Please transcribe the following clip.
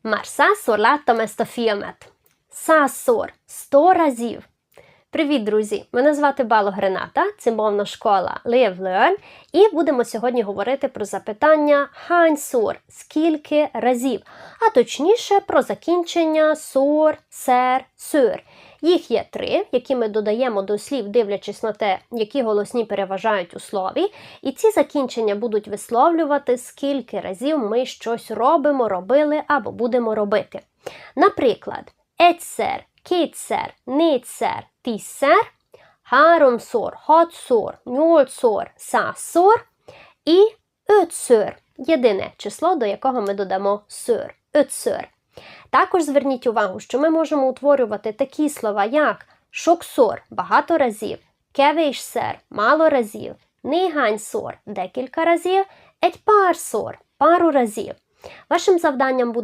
Már százszor láttam ezt a filmet. Százszor, sztor razív. Привіт, друзі! Мене звати Бало Грената, це мовна школа Live Learn, і будемо сьогодні говорити про запитання «Хань-сур» – скільки разів, а точніше про закінчення сур, сер, сюр. Їх є три, які ми додаємо до слів, дивлячись на те, які голосні переважають у слові. І ці закінчення будуть висловлювати, скільки разів ми щось робимо, робили або будемо робити. Наприклад, egyszer, kétszer, négyszer, tízszer, háromszor, hatszor, nyolcszor, százszor і ötször – єдине число, до якого ми додамо сир – ötször. Також зверніть увагу, що ми можемо утворювати такі слова, як шоксор – багато разів, кевейшсер – мало разів, ніганьсор – декілька разів, етьпарсор – пару разів. Вашим завданням буде